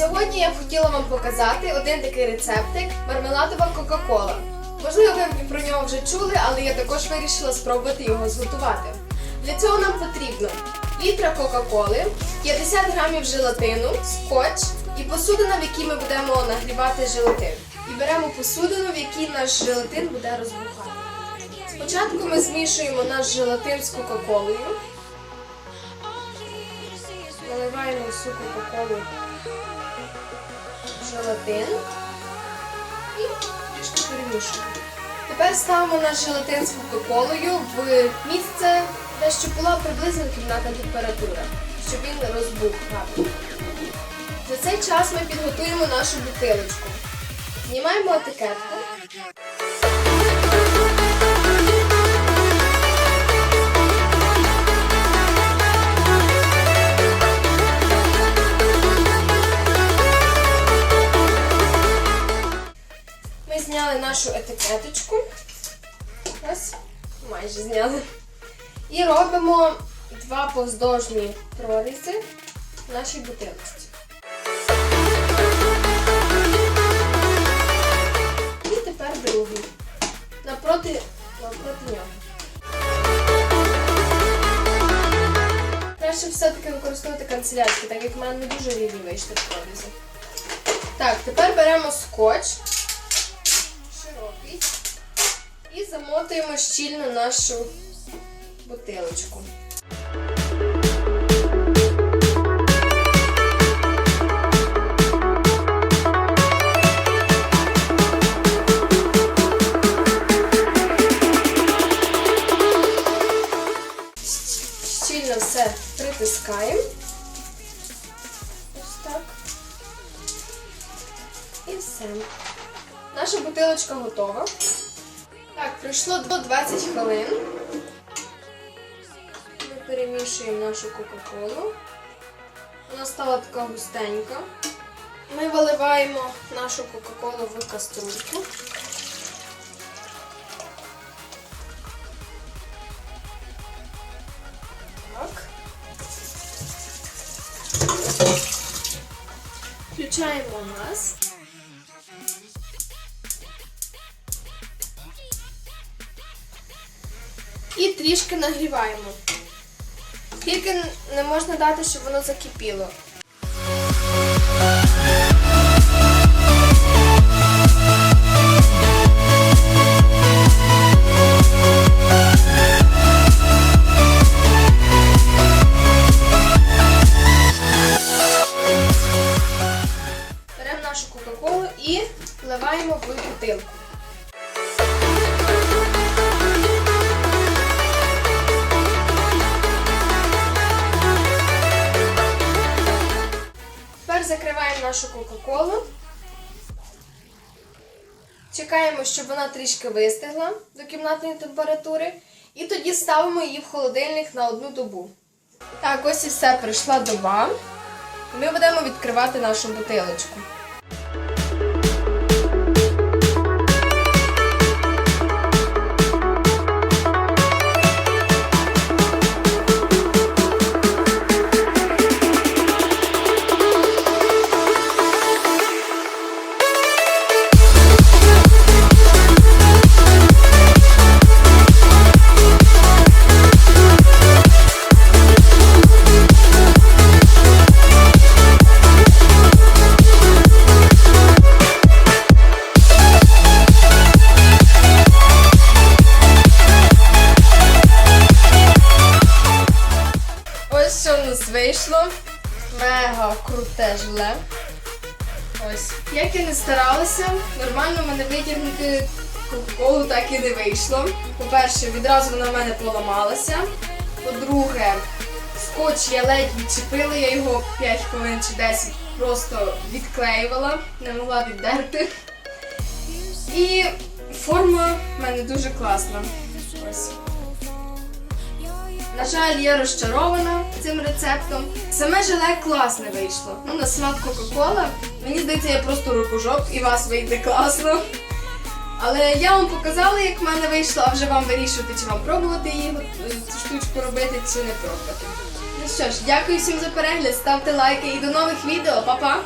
Сьогодні я б хотіла вам показати один такий рецептик мармеладова Кока-Кола. Можливо, ви про нього вже чули, але я також вирішила спробувати його зготувати. Для цього нам потрібно літра Кока-Коли, 50 грамів желатину, скотч і посудина, в якій ми будемо нагрівати желатин. І беремо посудину, в якій наш желатин буде розбухати. Спочатку ми змішуємо наш желатин з Кока-Колою. Наливаємо всю Кока-Колу желатин і трішки перемішуємо. Тепер ставимо наш желатин з Кока-Колою в місце, де щоб була приблизно кімнатна температура, щоб він розбух гарно. За цей час ми підготуємо нашу бутилочку. Знімаємо етикетку. Зняли нашу етикеточку. Ось, майже зняли. І робимо два повздовжні прорізи в нашій бутилочці. І тепер другий. Напроти, напроти нього. Краще все-таки використовувати канцелярські, так як в мене не дуже рівні вийшли прорізи. Так, тепер беремо скотч замотуємо щільно нашу бутилочку. Щільно все притискаємо. Ось так. Наша бутилочка готова. Так, пройшло до 20 хвилин. Ми перемішуємо нашу Кока-Колу. Вона стала така густенька. Ми виливаємо нашу Кока-Колу в каструльку. Так. Включаємо газ. І трішки нагріваємо. Тільки не можна дати, щоб воно закипіло. Тепер нашу Кока-Колу. Чекаємо, щоб вона трішки вистигла до кімнатної температури. І тоді ставимо її в холодильник на одну добу. Так, ось і все, прийшла доба. Ми будемо відкривати нашу бутилочку. Вийшло. Мега круте желе. Ось. Як я не старалася, нормально в мене витягнути кока-колу так і не вийшло. По-перше, відразу вона в мене поламалася. По-друге, скотч я ледь відчепила, я його 5 хвилин чи 10 просто відклеювала, не могла віддерти. І форма в мене дуже класна. Ось. На жаль, я розчарована цим рецептом. Саме желе класне вийшло. Ну, на смак Кока-Кола. Мені здається, я просто рукожоп і вас вийде класно. Але я вам показала, як в мене вийшло, а вже вам вирішувати, чи вам пробувати її е, цю штучку робити, чи не пробувати. Ну що ж, дякую всім за перегляд, ставте лайки і до нових відео, Па-па!